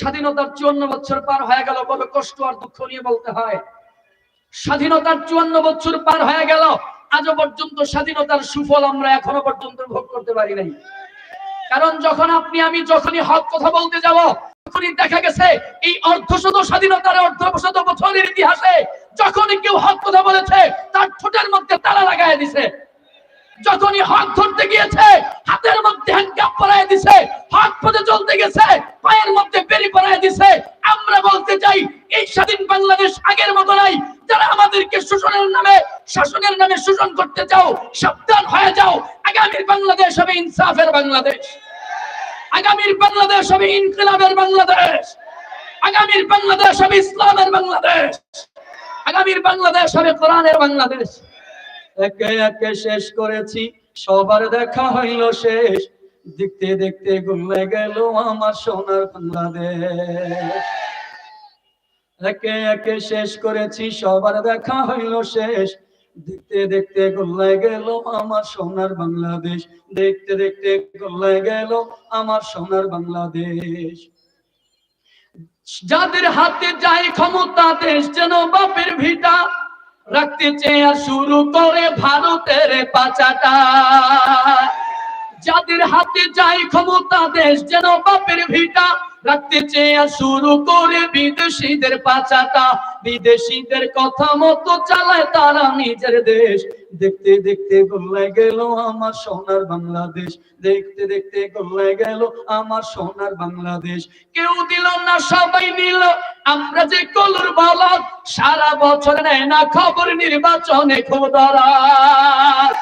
স্বাধীনতার চুয়ান্ন বছর পার হয়ে গেল বড় কষ্ট আর দুঃখ নিয়ে বলতে হয়। স্বাধীনতার চুয়ান্ন বছর পার হয়ে গেল, আজও পর্যন্ত স্বাধীনতার সুফল আমরা এখনও পর্যন্ত ভোগ করতে পারি নাই। কারণ যখন আপনি, আমি যখনই হক কথা বলতে যাব, তখনই দেখা গেছে এই অর্ধশত স্বাধীনতার অর্ধশত বছরের ইতিহাসে যখনই কেউ হক কথা বলেছে, তার ঠোঁটের মধ্যে তালা লাগাই দিছে। যখনই হক ধরতে গিয়েছে, হাতের মধ্যে হ্যান্ডকাপ পরায় দিছে হক পথে চলতে গেছে, পায়ের মধ্যে বেরি পরায় দিছে। আমরা বলতে চাই, এই স্বাধীন বাংলাদেশ আগের মতো নাই। যারা আমাদেরকে শোষণের নামে, শাসনের নামে শোষণ করতে চাও, সাবধান হয়ে যাও। আগামীর বাংলাদেশ হবে ইনসাফের বাংলাদেশ। আগামীর বাংলাদেশ হবে ইনকিলাবের বাংলাদেশ। আগামীর বাংলাদেশ হবে ইসলামের বাংলাদেশ। আগামীর বাংলাদেশ হবে কোরআনের বাংলাদেশ। একে একে শেষ করেছি, সবার দেখা হইল শেষ। দেখতে দেখতে গুলে গেল আমার সোনার বাংলাদেশ। একে একে শেষ করেছি, সবার দেখা হইল শেষ। দেখতে দেখতে গোল্লাই গেল আমার সোনার বাংলাদেশ। দেখতে দেখতে গোল্লাই গেল আমার সোনার বাংলাদেশ। যাদের হাতে যায় ক্ষমতা, দেশ যেন বাপের ভিটা। রাখতে চেয়ে শুরু করে ভারতের পাচাটা। যাদের হাতে যায় ক্ষমতা, দেশ যেন বাপের ভিটা। রাখতে চেয়ে শুরু করে বিদেশিদের পাচাটা। বিদেশিদের কথা মতো চালায় তারা নিজের দেশ। দেখতে দেখতে গোল্লায় গেল আমার সোনার বাংলাদেশ। দেখতে দেখতে গোল্লায় গেল আমার সোনার বাংলাদেশ। কেউ দিল না, সবাই নিল। আমরা যে কলুর বলদ সারা বছর নেয় না খবর নির্বাচনে খুব দরাজ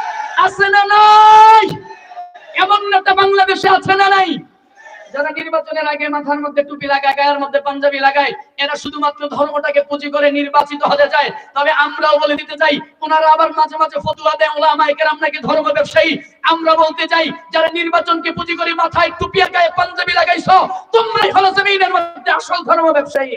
আছে না নাই? এমন নেতা বাংলাদেশে আছে না নাই? যারা নির্বাচনের আগে মাথার মধ্যে টুপি লাগায়, গায়ের মধ্যে পাঞ্জাবি লাগায়, এরা শুধুমাত্র ধর্মটাকে পুঁজি করে নির্বাচিত হতে চায়। তবে আমরাও বলে দিতে চাই, ওনারা আবার মাঝে মাঝে ফতুয়া দেয় ওলা মাইকের আপনাকে ধর্ম ব্যবসায়ী। আমরা বলতে চাই, যারা নির্বাচনকে পুঁজি করে মাথায় টুপি গায়ে পাঞ্জাবি লাগাইছ, তোমরাই হলো জমিনের মধ্যে আসল ধর্ম ব্যবসায়ী।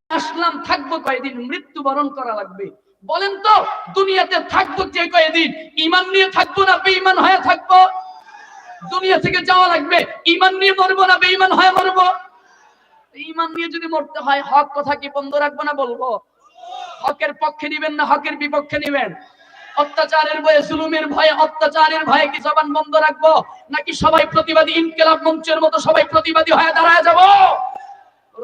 আসলাম, থাকব কয়দিন? মৃত্যুবরণ করা লাগবে। বলেন তো, দুনিয়াতে থাকব যে কয়দিন? ইমান নিয়ে থাকব না বেঈমান হয়ে থাকব? দুনিয়া থেকে যাওয়া লাগবে। ইমান নিয়ে মরবো না বেঈমান হয়ে মরবো? ইমান নিয়ে যদি মরতে হয়, হক কথা কি বন্ধ রাখব না বলব? হকের পক্ষে নিবেন না, হকের বিপক্ষে নিবেন? অত্যাচারের ভয়ে, জুলুমের ভয়ে, অত্যাচারের ভয়ে কি জবান বন্ধ রাখব? নাকি সবাই প্রতিবাদী ইনকিলাব মঞ্চের মতো সবাই প্রতিবাদী হয়ে দাঁড়ায় যাব?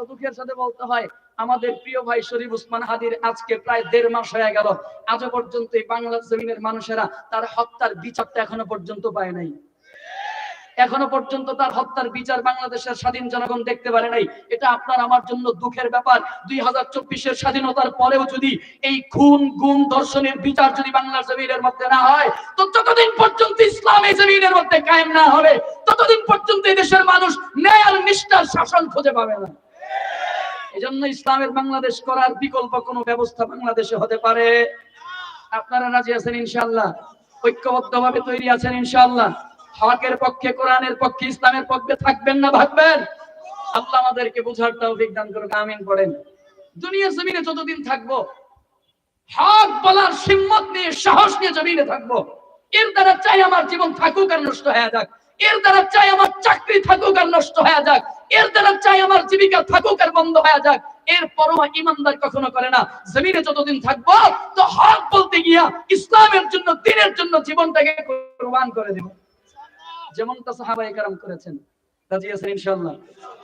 দুঃখের সাথে বলতে হয় আমাদের প্রিয় ভাই শরীফ উসমান হাদির আজকে প্রায় দেড় মাস হয়ে গেল। আজও পর্যন্ত এই বাংলা জমিনের মানুষেরা তার হত্যার বিচারটা এখনও পর্যন্ত পায় নাই। এখনও পর্যন্ত তার হত্যার বিচার বাংলাদেশের স্বাধীন জনগণ দেখতে পারে নাই। এটা আপনার আমার জন্য দুঃখের ব্যাপার। দুই হাজার চব্বিশের স্বাধীনতার পরেও যদি এই খুন, গুম দর্শনের বিচার যদি বাংলার জমিনের মধ্যে না হয়, তো যতদিন পর্যন্ত ইসলাম এই জমিনের মধ্যে কায়েম না হবে, ততদিন পর্যন্ত এই দেশের মানুষ ন্যায় আর নিষ্ঠার শাসন খুঁজে পাবে না। এজন্য ইসলামের বাংলাদেশ করার বিকল্প কোনো ব্যবস্থা বাংলাদেশে হতে পারে। আপনারা রাজি আছেন ইনশাআল্লাহ? ঐক্যবদ্ধভাবে তৈরি আছেন ইনশাআল্লাহ? হকের পক্ষে, কোরআনের পক্ষে, ইসলামের পক্ষে থাকবেন না ভাববেন আল্লাহ আমাদেরকে বুঝার তৌফিক দান করুন আমিন পড়েন। দুনিয়া জমিনে যতদিন থাকব, হক বলার সিম্মত নিয়ে, সাহস নিয়ে জমিনে থাকব। এর দ্বারা চাই আমার জীবন থাকুক আর নষ্ট হয়ে যাক। এর দ্বারা চাই আমার চাকরি থাকুক আর নষ্ট হয়ে যাক। এর দ্বারা চাই আমার জীবিকা থাকুক আর বন্ধ হয়ে যাক। এর ইমানদার কখনো করে না। জমিনে যতদিন থাকব, তো হক বলতে গিয়া ইসলামের জন্য, দিনের জন্য জীবনটাকে কোরবান করে দেব। যেমনটা সাহাবায়ে কেরাম করেছেন। রাজি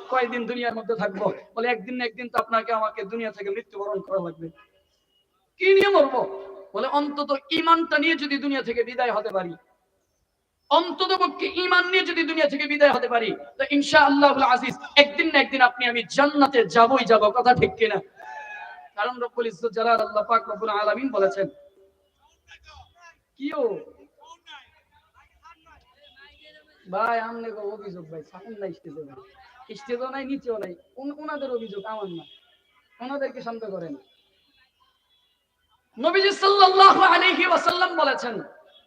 কয়দিন দুনিয়ার মধ্যে থাকব? বলে একদিন একদিন তো আপনাকে, আমাকে দুনিয়া থেকে মৃত্যুবরণ করা লাগবে। কি নিয়ে মরবো? বলে অন্তত ইমানটা নিয়ে যদি দুনিয়া থেকে বিদায় হতে পারি। অন্তত পক্ষে ইমান নিয়ে যদি দুনিয়া থেকে বিদায় হতে পারি, তো ইনশা আল্লাহ আজিজ, একদিন না একদিন আপনি আমি জান্নাতে যাবই যাব, কথা ঠিক কিনা? কারণ রব্বুল জালাল, আল্লাহ পাক রব্বুল আলামিন বলেছেন, কিও? ভাই, আমনে গো অভিযোগ ভাই নাই, নিচেও নাই, উন- উনাদের অভিযোগ আমার না। ওনাদেরকে শান্ত করেন। নবীজি সাল্লাল্লাহু আলাইহি ওয়াসাল্লাম বলেছেন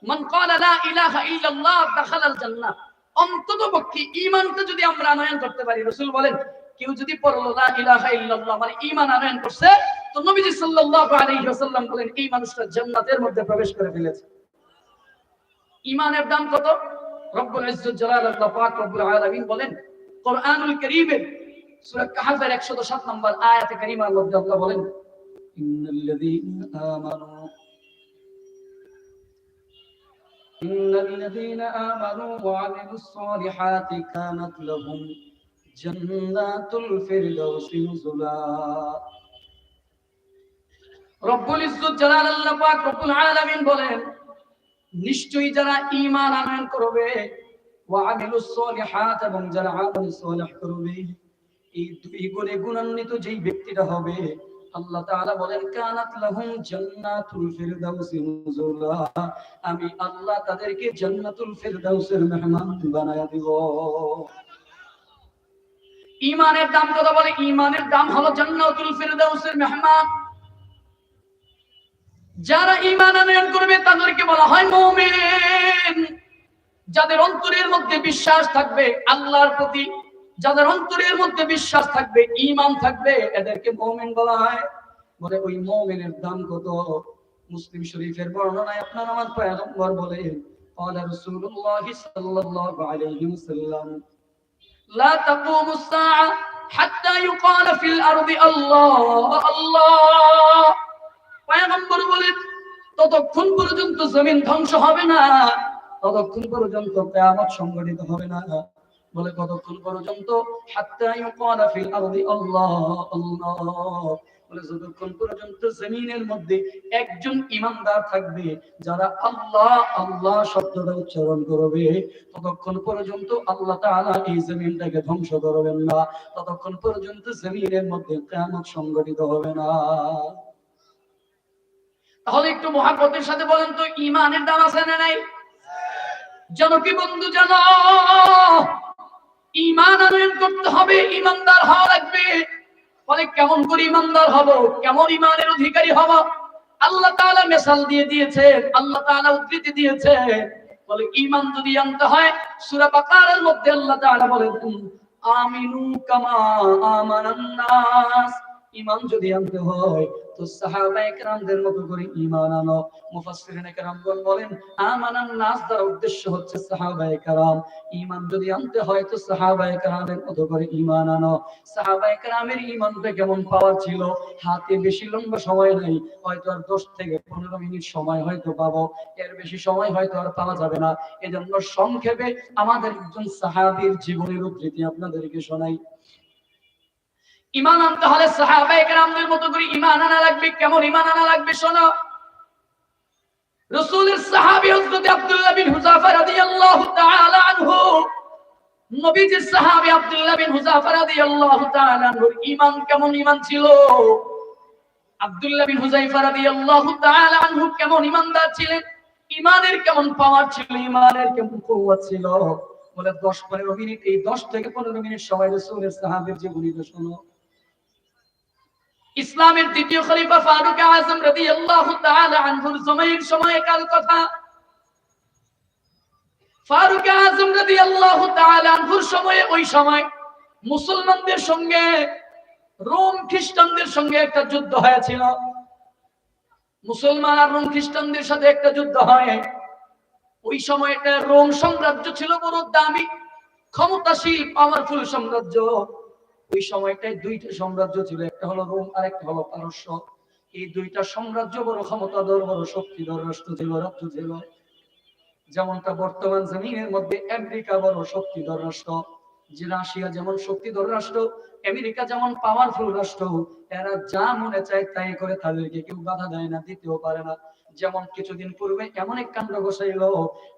মান ক্বালা লা ইলাহা ইল্লাল্লাহ দাখালাল জান্নাহ। অন্ততপক্ষে ঈমানটা যদি আমরা আনয়ন করতে পারি, রাসূল বলেন, কেউ যদি পড়ল লা ইলাহা ইল্লাল্লাহ মানে ঈমান আনয়ন করছে, তো নবীজি সাল্লাল্লাহু আলাইহি ওয়াসাল্লাম বলেন, এই মানুষটা জান্নাতের মধ্যে প্রবেশ করে ফেলেছে। ঈমানের দাম কত? রব্বুল ইজ্জত জালাল পাক রব্বুল আলামিন বলেন, কোরআনুল কারীমের সূরা কাহফের 107 নম্বর আয়াতে কারীমার মধ্যে আল্লাহ বলেন ইন্নাল্লাযীনা আমানু إن الذين آمنوا وعملوا الصالحات كانت لهم جنات الفردوس نزلا রব্বুল ইজ্জত জালাল আল্লাহ পাক রব্বুল আলামিন বলেন নিশ্চয়ই যারা ঈমান আনয়ন করবে ওয়া আমিলুস সলিহাত এবং যারা আমল সলিহ করবে এই দুই গুণে গুণান্বিত যেই ব্যক্তিটা হবে আমি আল্লাহ তাদেরকে মেহমান দিব। ঈমানের দাম বলে ঈমানের দাম হলো মেহমান। যারা আনয়ন করবে, তাদেরকে বলা হয় মুমিন। যাদের অন্তরের মধ্যে বিশ্বাস থাকবে, আল্লাহর প্রতি যাদের অন্তরের মধ্যে বিশ্বাস থাকবে ঈমান থাকবে এদেরকে মুমিন বলা হয় বলে ওই মুমিনের দাম কত মুসলিম শরীফের বর্ণনায় আপনার আমার পয়গম্বর বলেন قال رسول الله صلى الله عليه وسلم لا تقوم الساعة حتى يقال في الأرض الله الله পয়গম্বর বলেন ততক্ষণ পর্যন্ত জমিন ধ্বংস হবে না ততক্ষণ পর্যন্ত কিয়ামত সংগঠিত হবে না বলে, কতক্ষণ পর্যন্ত? যতক্ষণ পর্যন্ত জমিনের মধ্যে একজন ইমানদার থাকবে, যারা আল্লাহ আল্লাহ শব্দটা উচ্চারণ করবে, ততক্ষণ পর্যন্ত আল্লাহ তাআলা এই জমিনটাকে ধ্বংস করবেন না। ততক্ষণ পর্যন্ত জমিনের মধ্যে কিয়ামত সংগঠিত হবে না। তাহলে একটু মহাব্বতের সাথে বলেন তো, ইমানের দাম আছে না নাই? যেন কি বন্ধু যেন ইমান আনয়ন করতে হবে ইমানদার হওয়া লাগবে। বলে কেমন করে ইমানদার হব, কেমন ইমানের অধিকারী হব? আল্লাহ তাআলা মেসাল দিয়ে দিয়েছেন, আল্লাহ তাআলা উদ্ধৃতি দিয়েছেন। বলে ইমান যদি আনতে হয়, সূরা বাকারার মধ্যে আল্লাহ তাআলা বলেন আমিনু কামা আমানান নাস। ইমান যদি আনতে হয়, তো কেরামদের মতো করে ঈমান আনো। বলেন, আমানান নাস উদ্দেশ্য হচ্ছে ঈমান যদি আনতে হয়, তো মতো করে ঈমান আনো। ঈমানটা কেমন ছিল? হাতে বেশি লম্বা সময় নাই, হয়তো আর 10 থেকে 15 মিনিট সময় হয়তো পাবো। এর বেশি সময় হয়তো আর পাওয়া যাবে না। এজন্য সংক্ষেপে আমাদের একজন সাহাবীর জীবনের উদ্ধৃতি আপনাদেরকে শোনাই। ইমান আনতে হলে সাহাবায়ে কেরামদের মতো করে ইমান আনা লাগবে। কেমন ইমান আনা লাগবে শোনো? রাসূলের সাহাবী হযরত আব্দুল্লাহ বিন আনহু, নবীজির আব্দুল্লাহ বিন আনহুর কেমন ছিল? আব্দুল্লাহ বিন আনহু কেমন ছিলেন? ঈমানের কেমন পাওয়ার ছিল? ঈমানের কেমন কুওয়াত ছিল? বলে 10 15 মিনিট, এই 10 থেকে 15 মিনিট সময় রাসূলের সাহাবীর জীবনীটা শোনো। ইসলামের দ্বিতীয় খলিফা ফারুক আজম রাদিয়াল্লাহু তাআলা আনহুর সময়ের সময়কাল কথা? ফারুক আজম রাদিয়াল্লাহু তাআলা আনহুর সময়ে, ওই সময় মুসলমানদের সঙ্গে, রোম খ্রিস্টানদের সঙ্গে একটা যুদ্ধ হয়েছিল। মুসলমান আর রোম খ্রিস্টানদের সাথে একটা যুদ্ধ হয়। ওই সময় একটা রোম সাম্রাজ্য ছিল বড় দামি, ক্ষমতাশীল পাওয়ারফুল সাম্রাজ্য। ওই সময়টায় দুইটা সাম্রাজ্য ছিল, একটা হলো রোম আর একটা হলো পারস্য। এই দুইটা সাম্রাজ্য বড় ক্ষমতাধর, বড় শক্তিধর, রাষ্ট্র ছিল, রাজ্য ছিল। যেমনটা বর্তমান জমিনের মধ্যে আমেরিকা বড় শক্তিধর রাষ্ট্র, যে রাশিয়া যেমন শক্তিধর রাষ্ট্র, আমেরিকা যেমন পাওয়ারফুল রাষ্ট্র এরা যা মনে চায় তাই করে তাদেরকে কেউ বাধা দেয় না, দিতেও পারে না। যেমন কিছুদিন পূর্বে এমন এক কাণ্ড ঘোষাইলো,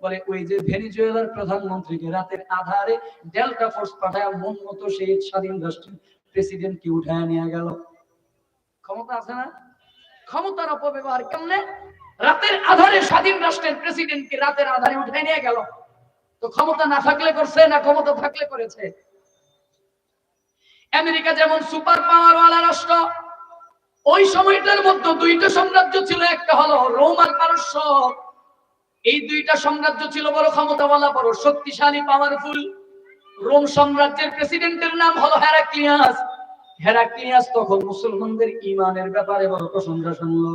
বলে ওই যে ভেনিজুয়েলার প্রধানমন্ত্রীকে রাতের আধারে ডেল্টা ফোর্স পাঠায় মন মতো সেই স্বাধীন রাষ্ট্রের প্রেসিডেন্টকে উঠায় নিয়ে গেল। ক্ষমতা আছে না? ক্ষমতার অপব্যবহার কেমনে? রাতের আধারে স্বাধীন রাষ্ট্রের প্রেসিডেন্টকে রাতের আধারে উঠায় নিয়ে গেল। তো ক্ষমতা না থাকলে করছে না ক্ষমতা থাকলে করেছে? আমেরিকা যেমন সুপার পাওয়ার ওয়ালা রাষ্ট্র ওই সময়টার মধ্যে দুইটা সাম্রাজ্য ছিল, একটা হলো রোম আর পারস্য এই দুইটা সাম্রাজ্য ছিল বড় ক্ষমতাওয়ালা, বড় শক্তিশালী পাওয়ারফুল রোম সাম্রাজ্যের প্রেসিডেন্টের নাম হলো হেরাক্লিয়াস। হেরাক্লিয়াস তখন মুসলমানদের ইমানের ব্যাপারে বড় প্রশংসা শুনলো।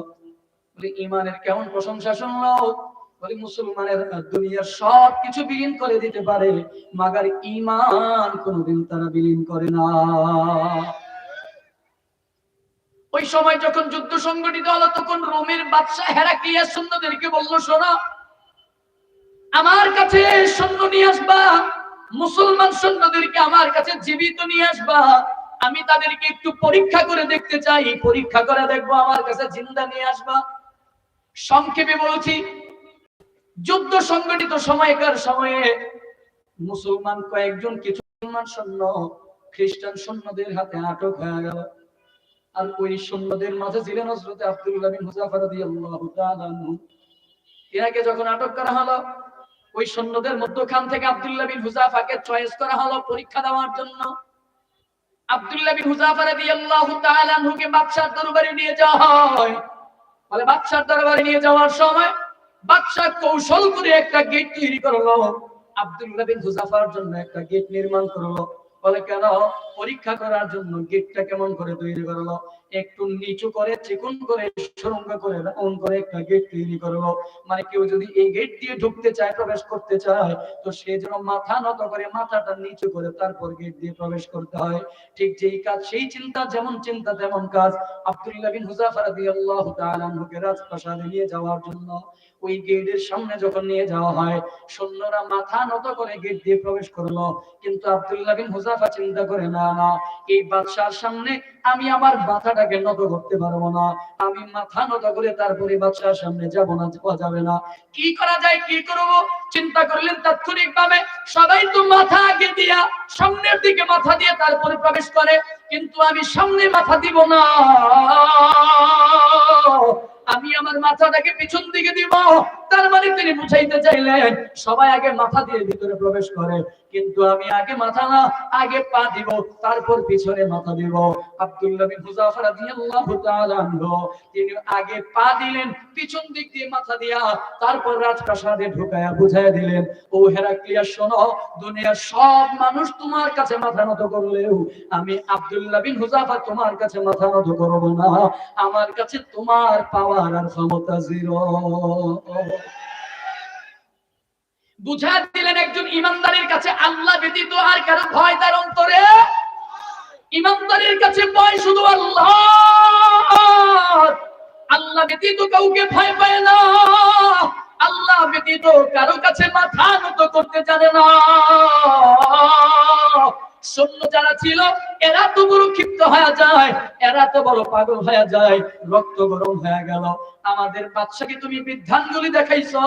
বলে, ইমানের কেমন প্রশংসা শুনলো? বলে, মুসলমানের দুনিয়ার সব কিছু বিলীন করে দিতে পারে, মাগার ইমান কোনোদিন তারা বিলীন করে না। ওই সময় যখন যুদ্ধ সংগঠিত হলো, তখন রোমের বাদশাহ হেরাক্লিয়াস সৈন্যদেরকে বলল, শোনো, আমার কাছে সৈন্য নিয়ে আসবা, মুসলমান সৈন্যদেরকে আমার কাছে জীবিত নিয়ে আসবা। আমি তাদেরকে একটু পরীক্ষা করে দেখতে চাই। পরীক্ষা করে দেখব, আমার কাছে জিন্দা নিয়ে আসবা। সংক্ষেপে বলছি, যুদ্ধ সংগঠিত সময়কার সময়ে মুসলমান কয়েকজন কিছু মুসলমান সৈন্য, খ্রিস্টান সৈন্যদের হাতে আটক হয়ে গেল। আর ওই সৈন্যদের মাঝে ছিলেন হযরত আব্দুল্লাহ বিন রাদিয়াল্লাহু তাআলা যখন আটক করা হলো, ওই সৈন্যদের মধ্যখান থেকে আব্দুল্লাহ বিন হুযাফাকে চয়েস করা হলো পরীক্ষা দেওয়ার জন্য। আব্দুল্লাহ বিন হুযাফা রাদিয়াল্লাহু তাআলা আনহুকে বাদশার দরবারে নিয়ে যাওয়া হয়। বলে, বাদশার দরবারে নিয়ে যাওয়ার সময় বাদশা কৌশল করে একটা গেট তৈরি করল। আব্দুল্লাহ বিন হুযাফার জন্য একটা গেট নির্মাণ করল। বলে, কেন? পরীক্ষা করার জন্য গেটটা কেমন করে তৈরি করল? একটু নিচু করে, চিকন করে, সুরঙ্গ করে এমন করে একটা গেট তৈরি করল। মানে কেউ যদি এই গেট দিয়ে ঢুকতে চায়, প্রবেশ করতে চায়, তো সে যেন মাথা নত করে, মাথাটা নিচু করে তারপর গেট দিয়ে প্রবেশ করতে হয়। ঠিক যেই কাজ, সেই চিন্তা, যেমন চিন্তা, তেমন কাজ। আব্দুল্লাহ বিন হুযাফা রাদিয়াল্লাহু তাআলা আনহুকে রাজপ্রাসাদে নিয়ে যাওয়ার জন্য ওই গেটের সামনে যখন নিয়ে যাওয়া হয়, সৈন্যরা মাথা নত করে গেট দিয়ে প্রবেশ করল। কিন্তু আব্দুল্লাহ বিন হুযাফা চিন্তা করে, না না, এই বাদশার সামনে আমি আমার মাথাটাকে নত করতে পারব না। আমি মাথা নত করে তারপরে বাদশার সামনে যাব না, যাওয়া যাবে না। কি করা যায়, কি করব? চিন্তা করলেন তাৎক্ষণিক ভাবে সবাই তো মাথা আগে দিয়া সামনের দিকে মাথা দিয়ে তারপরে প্রবেশ করে। কিন্তু আমি সামনে মাথা দিব না। আমি আমার মাথাটাকে পিছন দিকে দিব। তার মানে তিনি বুঝাইতে চাইলেন, সবাই আগে মাথা দিয়ে ভিতরে প্রবেশ করে। কিন্তু আমি আগে মাথা না, আগে পা দিব, তারপর পিছনে মাথা দিব। আব্দুল্লাহ তিনি আগে পা দিলেন, পিছন দিক দিয়ে মাথা দিয়া, তারপর রাজপ্রাসাদে ঢুকায়া বুঝাইয়া দিলেন, ও হেরাক্লিয়াস, শোনো, দুনিয়ার সব মানুষ তোমার কাছে মাথা নত করলেও আমি আব্দুল্লাহ বিন হুযাফা তোমার কাছে মাথা নত করব না। আমার কাছে তোমার পাওয়ার আর ক্ষমতা জিরো। বুঝা দিলেন একজন ইমানদারের কাছে আল্লাহ ব্যতীত আর কারও ভয় তার অন্তরে? ইমানদারের কাছে ভয় শুধু আল্লাহ। আল্লাহ ব্যতীত কাউকে ভয় পায় না। আল্লাহ ব্যতীত কারও কাছে মাথা নত করতে জানে না। সৈন্য যারা ছিল এরা তো বড় ক্ষিপ্ত হয়ে যায়, এরা তো বড় পাগল হয়ে যায়, রক্ত গরম হয়ে গেল। আমাদের বাদশাকে তুমি বৃদ্ধাঙ্গুলি দেখাইছো,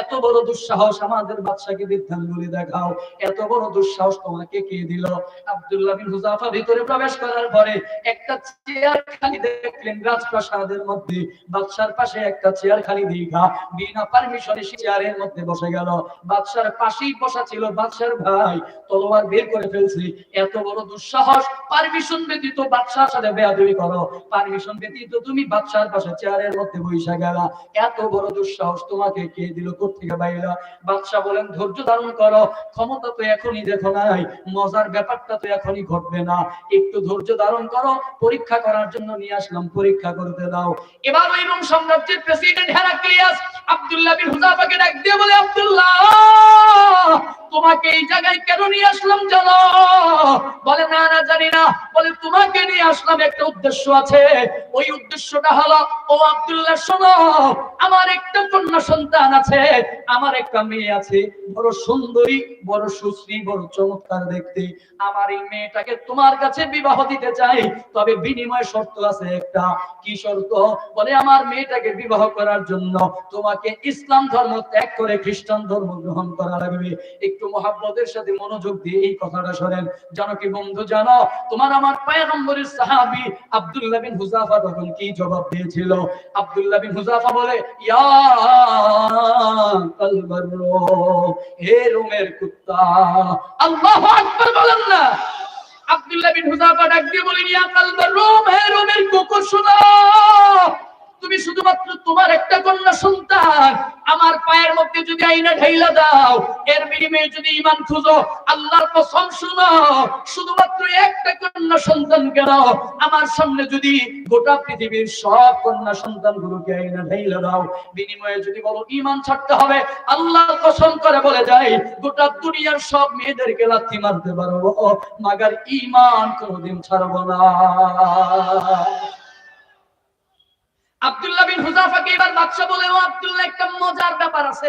এত বড় দুঃসাহস আমাদের বাদশাকে বৃদ্ধাঙ্গুলি দেখাও, এত বড় দুঃসাহস তোমাকে কে দিল? আব্দুল্লাহ বিন হুজাফা ভিতরে প্রবেশ করার পরে একটা চেয়ার খালি দেখলেন রাজপ্রাসাদের মধ্যে, বাদশার পাশে একটা চেয়ার খালি দীঘা, বিনা পারমিশনে সে চেয়ারের মধ্যে বসে গেল। বাদশার পাশেই বসা ছিল বাদশার ভাই, তলোয়ার বের করে ফেলছি, এত বড় দুঃসাহস পারমিশন ব্যতীত বাদশার সাথে বেয়াদবি করো। পারমিশন ব্যতীত তুমি বাদশার পাশে চেয়ারের মধ্যে বইসা গেলা। এত বড় দুঃসাহস তোমাকে কে দিল? কোথেকে বাইলা বাদশা বলেন, ধৈর্য ধারণ করো। ক্ষমতা তো এখনই দেখো নাই। মজার ব্যাপারটা তো এখনই ঘটবে না। একটু ধৈর্য ধারণ করো। পরীক্ষা করার জন্য নিয়ে আসলাম। পরীক্ষা করতে দাও। এবার ওই রোম সাম্রাজ্যের প্রেসিডেন্ট হেরাক্লিয়াস আব্দুল্লাহ বিন হুযাফাকে ডাক দিয়ে বলে, আব্দুল্লাহ, তোমাকে এই জায়গায় কেন নিয়ে আসলাম জানো? বলে, না না, জানি না, বলে তোমাকে নিয়ে আসলাম একটা উদ্দেশ্য আছে। ওই উদ্দেশ্যটা হলো, ও আব্দুল্লাহ, শোনো, আমার একটা কন্যা সন্তান আছে, আমার একটা মেয়ে আছে, বড় সুন্দরী, বড় সুশ্রী, বড় চমৎকার দেখতে। আমার এই মেয়েটাকে তোমার কাছে বিবাহ দিতে চাই, তবে বিনিময় শর্ত আছে একটা। কি শর্ত? বলে, আমার মেয়েটাকে বিবাহ করার জন্য তোমাকে ইসলাম ধর্ম ত্যাগ করে খ্রিস্টান ধর্ম গ্রহণ করা লাগবে। একটু মহাব্বতের সাথে মনোযোগ দিয়ে এই কথাটা শোনেন। জানো কি বন্ধু, জানো তোমার আমার পায়গম্বরের সাহাবী আব্দুল্লাহ বিন হুজাফা তখন কি জবাব দিয়েছিল? আব্দুল্লাহ বিন হুজাফা বলে, ইয়া কালবার হে রোমের কুত্তা, আল্লাহু আকবার বলেন না। আব্দুল্লাহ বিন হুজাফা ডাক দিয়ে বলেন, ইয়া কালবা রোম হে রোমের কুকুর, শোনো। তুমি শুধুমাত্র তোমার একটা কন্যা সন্তান, আমার পায়ের মধ্যে যদি আইনা ঢাইলা দাও, এর বিনিময়ে যদি ইমান খুঁজো, আল্লাহর কসম শুনো, শুধুমাত্র একটা কন্যা সন্তান কেন? আমার সামনে যদি গোটা পৃথিবীর সব কন্যা সন্তানগুলোকে আইনা ঢাইলা দাও, বিনিময়ে যদি বলো ইমান ছাড়তে হবে, আল্লাহর কসম করে বলে যাই, গোটা দুনিয়ার সব মেয়েদেরকে লাথি মারতে পারব, মাগার ইমান কোনোদিন ছাড়বো না। বাদশা বলে, ও একটা মজার ব্যাপার আছে।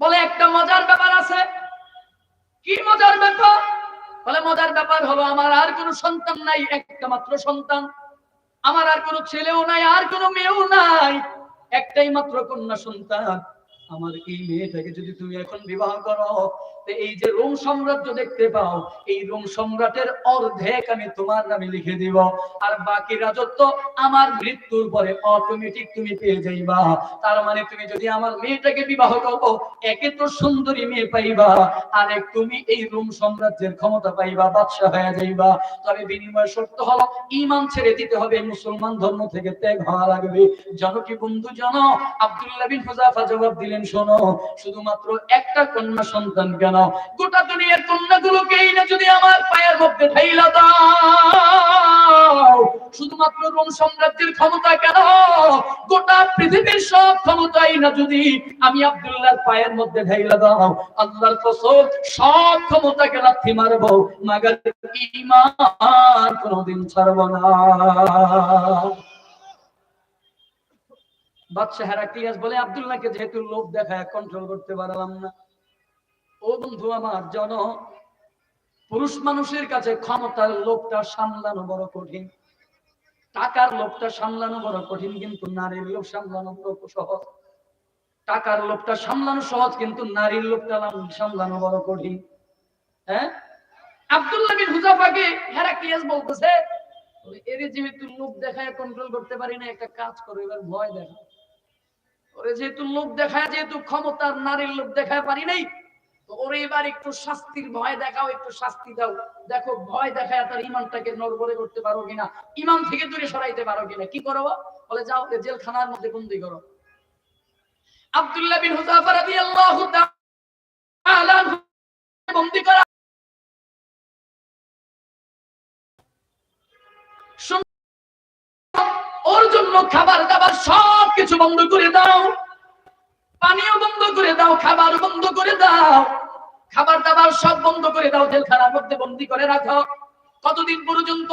বলে, একটা মজার ব্যাপার আছে। কি মজার ব্যাপার? বলে, মজার ব্যাপার হলো, আমার আর কোনো সন্তান নাই, একটা মাত্র সন্তান। আমার আর কোনো ছেলেও নাই, আর কোনো মেয়েও নাই, একটাই মাত্র কন্যা সন্তান। আমার এই মেয়েটাকে যদি তুমি এখন বিবাহ করো এই যে রোম সাম্রাজ্য দেখতে পাও, এই রোম সম্রাটের অর্ধেক আমি তোমার নামে লিখে দিব। আর বাকি রাজত্ব আমার মৃত্যুর পরে অটোমেটিক তুমি পেয়ে যাইবা। তার মানে তুমি যদি আমার মেয়েটাকে বিবাহ করো, একে তো সুন্দরী মেয়ে পাইবা। আর এক তুমি এই রোম সাম্রাজ্যের ক্ষমতা পাইবা বাদশা হয়ে যাইবা। তবে বিনিময় শর্ত হলো ইমান ছেড়ে দিতে হবে, মুসলমান ধর্ম থেকে ত্যাগ হওয়া লাগবে। জানো জনকি বন্ধু জন, আব্দুল্লাহ বিন হুজাফা জবাব দিলেন, শোনো, শুধুমাত্র একটা কন্যা সন্তান কেন গোটা দুনিয়ার কন্যাগুলোকে যদি আমার পায়ের মধ্যে দাও। শুধুমাত্র রোম ক্ষমতা কেন? গোটা পৃথিবীর সব ক্ষমতাই না যদি আমি পায়ের মধ্যে ঢাইলা দাও। আল্লাহর কসম, সব ক্ষমতাকে লাথি কোনোদিন ছাড়বো না। বাদশাহ হেরাক্লিয়াস বলে, আব্দুল্লাহকে যেহেতু লোভ দেখায় কন্ট্রোল করতে পারলাম না। ও বন্ধু আমার জন পুরুষ মানুষের কাছে ক্ষমতার লোভটা সামলানো বড় কঠিন। টাকার লোভটা সামলানো বড় কঠিন, কিন্তু নারীর লোভ সামলানো বড় সহজ। টাকার লোভটা সামলানো সহজ, কিন্তু নারীর লোভটা সামলানো বড় কঠিন। হ্যাঁ? আব্দুল্লাহ বিন হুজাফাকে হেরাক্লিয়াস বলতেছে এর যেহেতু লোক দেখায় কন্ট্রোল করতে পারি না, একটা কাজ করো, এবার ভয় দেখা ওরে, যেহেতু লোক দেখায়, যেহেতু ক্ষমতার নারীর লোক দেখায় পারি নাই ওরে এবার একটু শাস্তির ভয় দেখাও, একটু শাস্তি দাও। দেখো, ভয় দেখায় তার ইমানটাকে নড়বড়ে করতে পারো কিনা। ইমান থেকে দূরে সরাইতে পারো কিনা। কি করো? বলে, যাও জেলখানার মধ্যে বন্দি করো। আব্দুল্লাহ বিন হুজাফা রাদিয়াল্লাহু তাআলা বন্দি করা। ওর জন্য খাবার দাবার সব কিছু বন্ধ করে দাও। পানিও বন্ধ করে দাও খাবার বন্ধ করে দাও। খাবার দাবার সব বন্ধ করে দাও, জেলখানার মধ্যে বন্দি করে রাখো। কতদিন পর্যন্ত?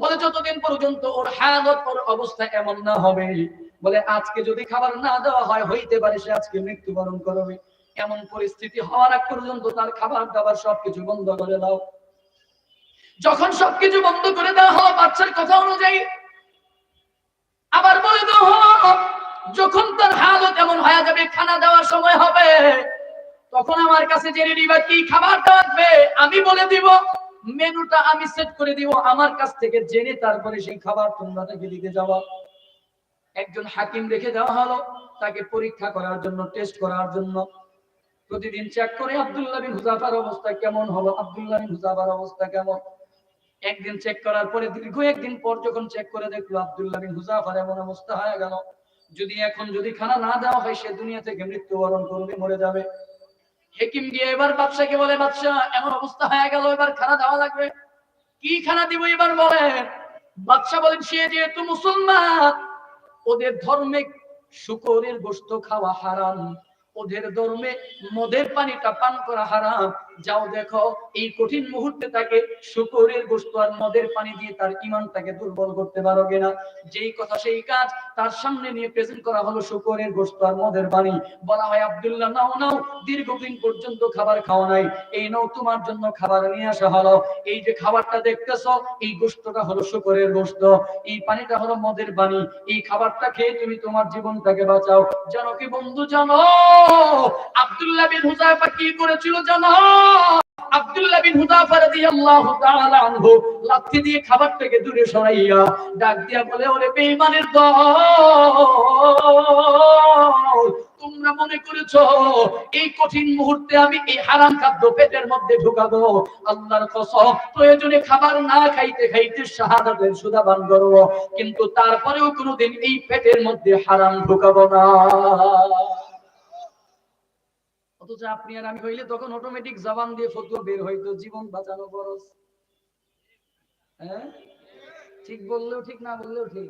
বলে যতদিন পর্যন্ত ওর হালত, ওর অবস্থা এমন না হবে। বলে আজকে যদি খাবার না দেওয়া হয়, হইতে পারে সে আজকে মৃত্যুবরণ করবে। এমন পরিস্থিতি হওয়ার আগ পর্যন্ত তার খাবার দাবার সবকিছু বন্ধ করে দাও। যখন সবকিছু বন্ধ করে দেওয়া হলো বাচ্চার কথা অনুযায়ী আবার বলে দেওয়া হলো যখন তার হালত এমন হয়ে যাবে, খানা দেওয়ার সময় হবে, তখন আমার কাছে জেনে নিবা কি খাবার লাগবে আমি বলে দিব, মেনুটা আমি সেট করে দিব, আমার কাছ থেকে জেনে তারপরে সেই খাবার তোমরা তাকে দিতে যাওয়া একজন হাকিম রেখে দেওয়া হলো, তাকে পরীক্ষা করার জন্য টেস্ট করার জন্য। প্রতিদিন চেক করে আব্দুল্লাহ বিন হুজাফার অবস্থা কেমন হলো, আব্দুল্লাহ বিন হুজাফার অবস্থা কেমন? একদিন চেক করার পরে, দীর্ঘ একদিন পর যখন চেক করে দেখল, আব্দুল্লাহ বিন হুজাফার এমন অবস্থা হয়ে গেল। যদি এখন যদি খানা না দেওয়া হয়, সে দুনিয়া থেকে মৃত্যুবরণ করবে মরে যাবে। হেকিম গিয়ে এবার বাদশাকে বলে বাদশা এমন অবস্থা হয়ে গেল, এবার খানা দেওয়া লাগবে। কি খানা দিব এবার বলেন? বাদশা বলেন, সে যেহেতু মুসলমান, ওদের ধর্মে শুকরের গোস্ত খাওয়া হারাম, ওদের ধর্মে মদের পানিটা পান করা হারাম যাও দেখো, এই কঠিন মুহূর্তে তাকে শুকরের গোস্ত আর মদের পানি দিয়ে তার ইমানটাকে দুর্বল করতে পারো কিনা? যেই কথা সেই কাজ তার সামনে নিয়ে প্রেজেন্ট করা হলো শুকরের গোস্ত আর মদের পানি। বলা হয়, আব্দুল্লাহ, নাও নাও, দীর্ঘদিন পর্যন্ত খাবার খাওয়া নাই। এই নাও, তোমার জন্য খাবার নিয়ে আসা হলো। এই যে খাবারটা দেখতেছো, এই গোস্তটা হলো শুকরের গোস্ত এই পানিটা হলো মদের পানি। এই খাবারটা খেয়ে তুমি তোমার জীবনটাকে বাঁচাও। জানো কি বন্ধু, জানো? আব্দুল্লাহ বিন হুজাইফা কি করেছিল, জানো? আব্দুল্লাহ বিন হুদাফা রাদিয়াল্লাহু তাআলা আনহু দিয়ে দূরে সরাইয়া ডাক দিয়া বলে, ওরে বেঈমানের দল, তোমরা মনে এই কঠিন মুহূর্তে আমি এই হারাম খাদ্য পেটের মধ্যে ঢুকাবো? আল্লাহর কসম, প্রয়োজনে খাবার না খাইতে খাইতে শাহাদাতের সুদা পান করব, কিন্তু তারপরেও কোনোদিন এই পেটের মধ্যে হারাম ঢুকাবো না। অথচ আপনি আর আমি হইলে তখন অটোমেটিক জবান দিয়ে ফতুয়া বের হইতো, জীবন বাঁচানো খরচ হ্যাঁ? ঠিক বললেও ঠিক, না বললেও ঠিক।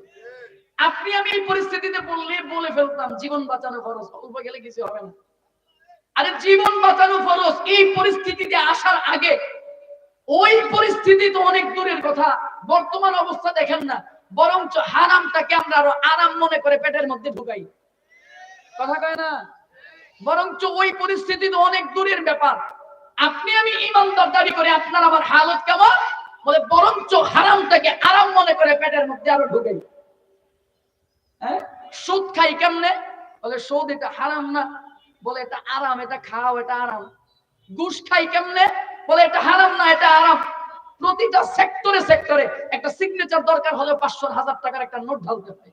আপনি আমি এই পরিস্থিতিতে বললে বলে ফেলতাম, জীবন বাঁচানো খরচ অল্প গেলে কিছু হবে না। আরে জীবন বাঁচানো খরচ এই পরিস্থিতিতে আসার আগে। ওই পরিস্থিতি তো অনেক দূরের কথা, বর্তমান অবস্থা দেখেন না। বরঞ্চ হারামটাকে আমরা আরও আরাম মনে করে পেটের মধ্যে ঢুকাই। কথা কয় না? বরঞ্চ ওই পরিস্থিতি তো অনেক দূরের ব্যাপার। আপনি আমি ইমানদার দাবি করে, আপনার আমার হালত কেমন? বলে বরঞ্চ হারামটাকে আরাম মনে করে পেটের মধ্যে আরও ঢুকাই হ্যাঁ? সুদ খাই কেমনে? বলে সুদ এটা হারাম না। বলে এটা আরাম, এটা খাও, এটা আরাম। ঘুষ খাই কেমনে? বলে এটা হারাম না, এটা আরাম। প্রতিটা সেক্টরে সেক্টরে একটা সিগনেচার দরকার হলে পাঁচশো হাজার টাকার একটা নোট ঢালতে হয়।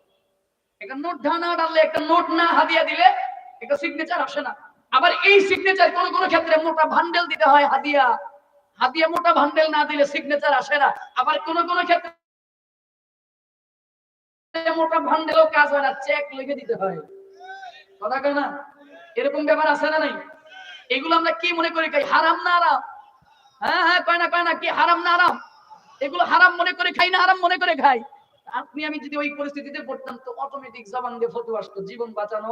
একটা নোট ঢানা ডাললে একটা নোট না হাদিয়া দিলে একটা সিগনেচার আসে না। আবার এই সিগনেচার কোন কোন ক্ষেত্রে মোটা ভান্ডেল দিতে হয়, হাদিয়া। হাদিয়া মোটা ভান্ডেল না দিলে সিগনেচার আসে না। আবার কোন কোন ক্ষেত্রে মোটা ভান্ডেলও কাজ হয় না চেক লিখে দিতে হয়। কথা কয় না? এরকম ব্যাপার আছে না নাই? এগুলো আমরা কি মনে করি খাই? হারাম না আরাম হ্যাঁ হ্যাঁ কয় না কয় না, কি হারাম না আরাম এগুলো হারাম মনে করে খাই না হারাম মনে করে খাই? আপনি, আমি যদি ওই পরিস্থিতিতে পড়তাম তো অটোমেটিক জবান দিয়ে ফটো আসতো, জীবন বাঁচানো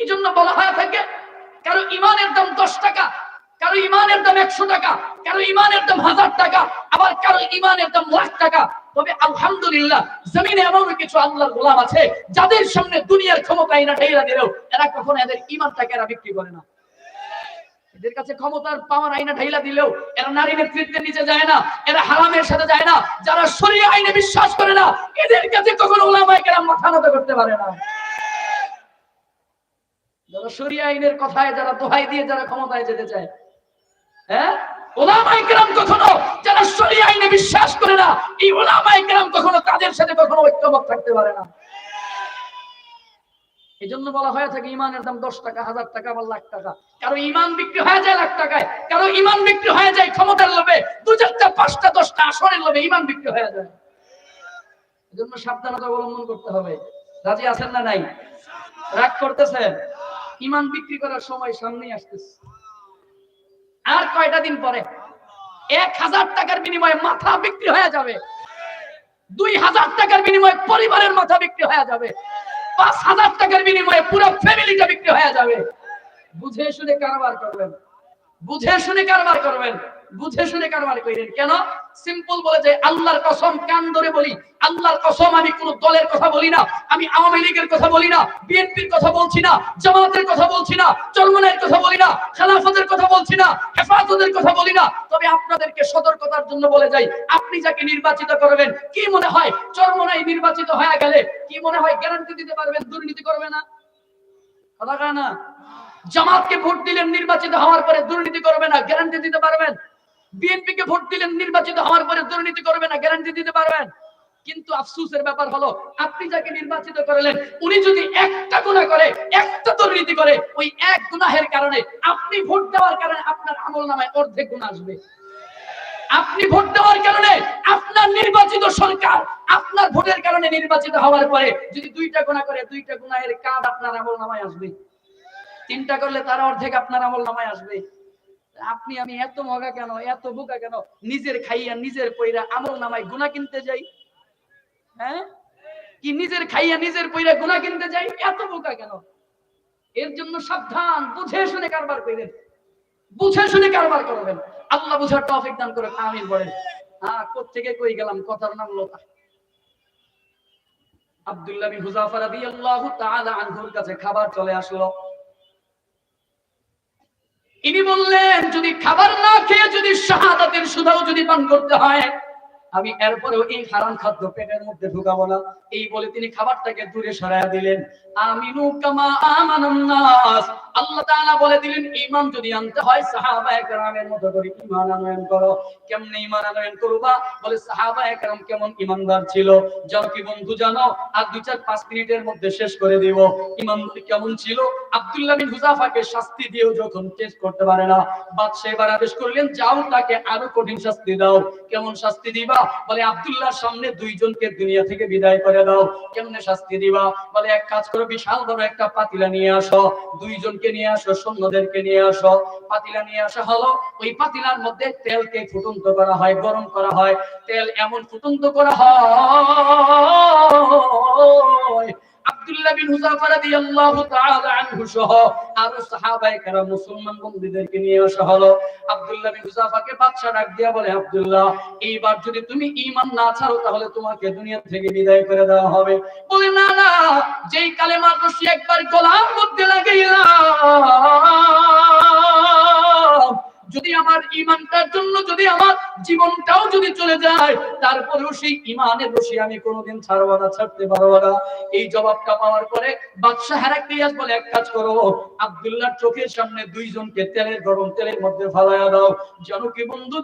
এই জন্য বলা হয় থাকে, কারও ইমানের দাম দশ টাকা, কারও ইমানের দাম একশো টাকা, কারও ইমানের দাম হাজার টাকা, আবার কারও ইমানের দাম লাখ টাকা। তবে আলহামদুলিল্লাহ, জমিনে এমন কিছু আল্লাহর গোলাম আছে, যাদের সামনে দুনিয়ার ক্ষমতা এরা ঢেলা দিলেও এরা কখনো এদের ইমানটাকে এরা বিক্রি করে না। এদের কাছে ক্ষমতার পাওয়ার আইনা ঢাইলা দিলেও এরা নারী নেতৃত্বের নিচে যায় না, এরা হারামের সাথে যায় না, যারা শরীয় আইনে বিশ্বাস করে না, এদের কাছে কখনো ওলামায়ে কেরাম মাথা নত করতে পারে না। আইনের কথায় যারা দোহাই দিয়ে যারা ক্ষমতায় যেতে চায়। হ্যাঁ? কারও ইমান বিক্রি হয়ে যায় লাখ টাকায়, কারও ইমান বিক্রি হয়ে যায় ক্ষমতার লোভে, দু চারটা, পাঁচটা, দশটা আসনের লোভে ইমান বিক্রি হয়ে যায়। এই জন্য সাবধানতা অবলম্বন করতে হবে। রাজি আছেন না নাই? রাগ করতেছেন? ইমান বিক্রি করার সময় সামনেই আসতেছে। আর কয়টা দিন পরে? এক হাজার টাকার বিনিময়ে মাথা বিক্রি হয়ে যাবে। দুই হাজার টাকার বিনিময়ে পরিবারের মাথা বিক্রি হয়ে যাবে। পাঁচ হাজার টাকার বিনিময়ে পুরো ফ্যামিলিটা বিক্রি হয়ে যাবে। বুঝে শুনে কারবার করবেন। বুঝে শুনে কারবার করবেন। বুঝে শুনে কারবার করেন। কেন? সিম্পল বলে যে আল্লাহর কসম কান ধরে বলি, আল্লাহর কসম আমি কোন দলের কথা বলি না, আমি আওয়ামী লীগের কথা বলি না, বিএনপির কথা বলছি না, জামাতের কথা বলছি না চরমনের কথা বলি না, খেলাফতের কথা বলছি না, হেফাজতের কথা বলি না। তবে আপনাদেরকে সতর্কতার জন্য বলে যাই, আপনি যাকে নির্বাচিত করবেন, কি মনে হয় চরমনাই নির্বাচিত হয়ে গেলে, কি মনে হয় গ্যারান্টি দিতে পারবেন, দুর্নীতি করবে না? কথা না? জামাতকে ভোট দিলেন, নির্বাচিত হওয়ার পরে দুর্নীতি করবে না গ্যারান্টি দিতে পারবেন? বিএনপি কে ভোট দিলেন, নির্বাচিত হওয়ার পরে দুর্নীতি করবে না গ্যারান্টি দিতে পারবেন। কিন্তু আফসোসের ব্যাপার হলো, আপনি যাকে নির্বাচিত করলেন, উনি যদি একটা গুনাহ করে, একটা দুর্নীতি করে, ওই এক গুনাহের কারণে আপনি ভোট দেওয়ার কারণে আপনার আমল নামায় অর্ধেক গুণ আসবে। আপনি ভোট দেওয়ার কারণে আপনার নির্বাচিত সরকার, আপনার ভোটের কারণে নির্বাচিত হওয়ার পরে যদি দুইটা গুণা করে, দুইটা গুনাহের কাজ আপনার আমল নামায় আসবে। তিনটা করলে তার অর্ধেক আপনার আমল নামায় আসবে। আপনি আমি এত মগা কেন, এত বোকা কেন? নিজের খাইয়া, নিজের পয়রা আমল নামায় গুণা কিনতে যাই। হ্যাঁ? কি নিজের খাইয়া, নিজের পয়রা গুণা কিনতে যাই? এত বোকা কেন? এর জন্য সাবধান, বুঝে শুনে কারবার করেন বুঝে শুনে কারবার করবেন। আল্লাহ বুঝার তৌফিক দান করে আমিন বলেন। হ্যাঁ কোত্থেকে কই গেলাম? কথার নাম লোকা আব্দুল্লাহ বিন হুজাফা রাদিয়াল্লাহু তাআলা আনহুর কাছে খাবার চলে আসলো। ইনি বললেন, যদি খাবার না খেয়ে যদি শাহাদাতের সুধাও যদি পান করতে হয়, আমি এরপরেও এই হারাম খাদ্য পেটের মধ্যে ঢুকাবো না। এই বলে তিনি খাবারটাকে দূরে সরাইয়া দিলেন। কেমনে ছিল? যাও কি বন্ধু জানো? আর দুই চার পাঁচ মিনিটের মধ্যে শেষ করে দিব। ঈমান কেমন ছিল? আব্দুল্লাহ বিন হুযাফাকে শাস্তি দিয়েও যখন শেষ করতে পারে না বাদশা এবার আদেশ করলেন, যাও তাকে আরও কঠিন শাস্তি দাও। কেমন শাস্তি দিবা? বলে, আব্দুল্লাহর সামনে দুইজনকে দুনিয়া থেকে বিদায় করে দাও। কেমনে শাস্তি দিবা? বলে, এক কাজ করো বিশাল বড় একটা পাতিলা নিয়ে আসো, দুইজনকে নিয়ে আসো, সৈন্যদেরকে নিয়ে আসো। পাতিলা নিয়ে আসা হলো, ওই পাতিলার মধ্যে তেলকে ফুটন্ত করা হয়, গরম করা হয়। তেল এমন ফুটন্ত করা হয় আব্দুল্লাহ বিন হুযাফা রাদিয়াল্লাহু তাআলা আনহু সহ আরও সাহাবায়ে কেরাম মুসলমান বন্ধুদেরকে নিয়ে আসা হলো। আব্দুল্লাহ বিন হুযাফাকে বাদশা ডাক দিয়া বলে, আব্দুল্লাহ, এইবার যদি তুমি ঈমান না ছাড়ো, তাহলে তোমাকে দুনিয়া থেকে বিদায় করে দেওয়া হবে। বলে, না না, যেই কালেমার রশি একবার গলার মধ্যে লাগাইলাম যদি আমার ইমানটার জন্য, যদি আমার জীবনটাও যদি চলে যায়, তারপরেও সেই ইমানের রশি আমি কোনোদিন ছাড়বো না, ছাড়তে পারব না। এই জবাবটা পাওয়ার পরে বাদশাহ হেরাক্লিয়াস বলে, এক কাজ করো, আব্দুল্লাহর চোখের সামনে দুইজনকে তেলের, গরম তেলের মধ্যে ফালাইয়া দাও। যেন কি বন্ধু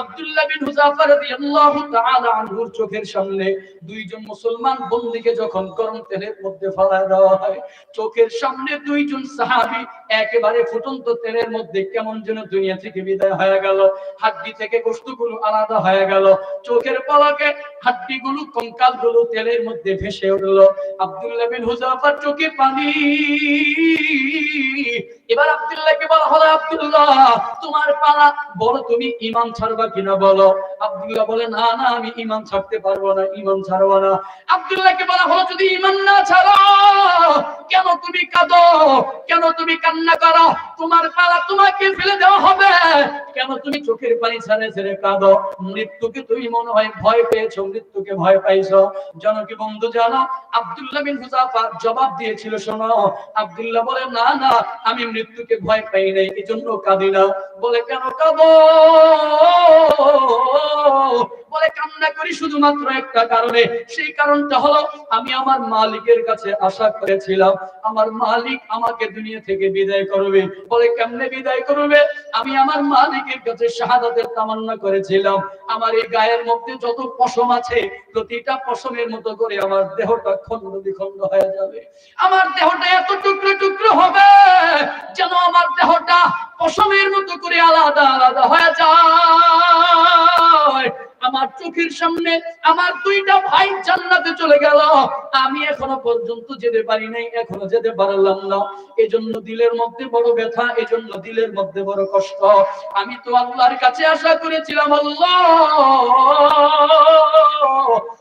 আব্দুল্লাহ বিন হুযাফা রাদিয়াল্লাহু তাআলা আনহুর চোখের সামনে দুইজন মুসলমান বন্দীকে যখন গরম তেলের মধ্যে ফালাইয়া দেওয়া হয়, চোখের সামনে দুইজন সাহাবী একেবারে ফুটন্ত তেলের মধ্যে কেমন যেন দুনিয়া থেকে বিদায় হয়ে গেল, হাড্ডি থেকে গোষ্ঠগুলো আলাদা হয়ে গেল, চোখের পলকে হাড্ডিগুলো, কঙ্কালগুলো তেলের মধ্যে ভেসে উঠল। আব্দুল্লাহ বিন হুজাফার চোখে পানি। এবার আব্দুল্লাহকে বলা, হলো আব্দুল্লাহ, তোমার পালা, বলো তুমি ঈমান ছাড়বা কিনা বলো। আব্দুল্লাহ বলে, না না, আমি ঈমান ছাড়তে পারব না, ঈমান ছাড়বো না। আব্দুল্লাহকে বলা হলো, যদি ঈমান না ছাড়ো, কেন তুমি কাঁদো? কেন তুমি কান্না করো? তোমার পালা তোমাকে ফেলে দেওয়া হবে। কেন তুমি চোখের পানি ছেড়ে ছেড়ে কাঁদো? মৃত্যুকে তুমি মনে হয় ভয় পেয়েছ, মৃত্যুকে ভয় পাইছো। জনকি বন্ধু জানো, আব্দুল্লাহ বিন হুযাফা জবাব দিয়েছিল, শোনো। আব্দুল্লাহ বলে, না না, আমি মৃত্যুকে ভয় পাই নাই এই জন্য কাঁদি না। বলে কেন কাঁদো? বলে কান্না করি শুধুমাত্র একটা কারণে। সেই কারণটা হলো, আমি আমার মালিকের কাছে আশা করেছিলাম, আমার মালিক আমাকে দুনিয়া থেকে বিদায় করবে। বলে কেমনে বিদায় করবে? আমি আমার মালিকের কাছে শাহাদাতের তামান্না করেছিলাম। আমার এই গায়ের মধ্যে যত পশম আছে, প্রতিটা পশমের মতো করে আমার দেহটা খন্ড বিখণ্ড হয়ে যাবে। আমার দেহটা এত টুকরো টুকরো হবে যেন আমার দেহটা পশমের মতো করে আলাদা আলাদা হয়ে যায়। আমার চোখের সামনে আমার দুইটা ভাই জান্নাতে চলে গেল। আমি এখনও পর্যন্ত যেতে পারি নাই, এখনও যেতে পারলাম না। এজন্য দিলের মধ্যে বড় ব্যথা, এজন্য দিলের মধ্যে বড় কষ্ট। আমি তো আল্লাহর কাছে আশা করেছিলাম, আল্লাহ!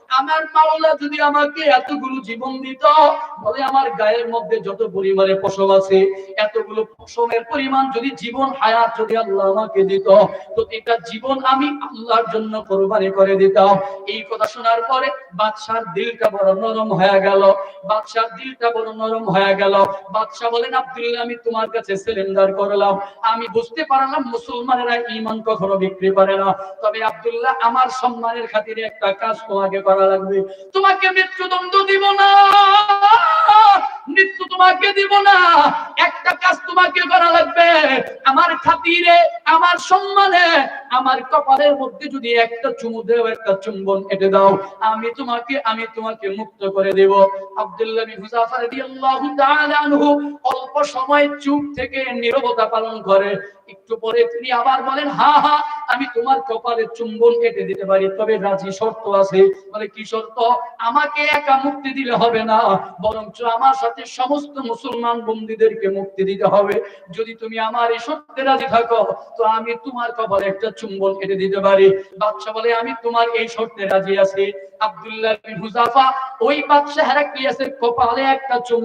আমার মাওলা যদি আমাকে এতগুলো জীবন দিত, বলে আমার গায়ের মধ্যে যত পরিমাণে পশম আছে, এতগুলো পশমের পরিমাণ যদি জীবন হায়াত যদি আল্লাহ আমাকে দিত প্রতিটা জীবন আমি আল্লাহর জন্য কোরবানি করে দিতাম। এই কথা শোনার পরে বাদশার দিলটা বড় নরম হয়ে গেল। বাদশার দিলটা বড় নরম হয়ে গেল। বাদশাহ বলেন, আব্দুল্লাহ, আমি তোমার কাছে সিলিন্ডার করলাম। আমি বুঝতে পারলাম মুসলমানেরা ইমান কখনো বিক্রি করে না। তবে আব্দুল্লাহ, আমার সম্মানের খাতিরে একটা কাজ তোমাকে করা লাগবে। তোমাকে মৃত্যুদণ্ড দিব না। মৃত্যু তোমাকে দিব না। একটা কাজ তোমাকে করা লাগবে। আমার খাতিরে, আমার সম্মানে, আমার কপালের মধ্যে যদি একটা চুমু দেও, একটা চুম্বন এটে দাও, আমি তোমাকে আমি তোমাকে মুক্ত করে দেব। আব্দুল্লাহ অল্প সময় চুপ থেকে নীরবতা পালন করে। একটু পরে তিনি আবার বলেন, হা হা, আমি তোমার কপালে চুম্বন কেটে দিতে পারি, তবে রাজি শর্ত আছে। বলে, কি শর্ত? আমাকে একা মুক্তি দিলে হবে না, বরঞ্চ আমার সাথে সমস্ত মুসলমান বন্দীদেরকে মুক্তি দিতে হবে। যদি তুমি আমার এই শর্তে রাজি থাকো, তো আমি তোমার কপালে একটা চুম্বন কেটে দিতে পারি। বাদশা বলে, আমি তোমার এই শর্তে রাজি আছি। আব্দুল্লাহ হুযাফা, ওই বাদশা হেরাক্লিয়াসের কপালে একটা চুম্বন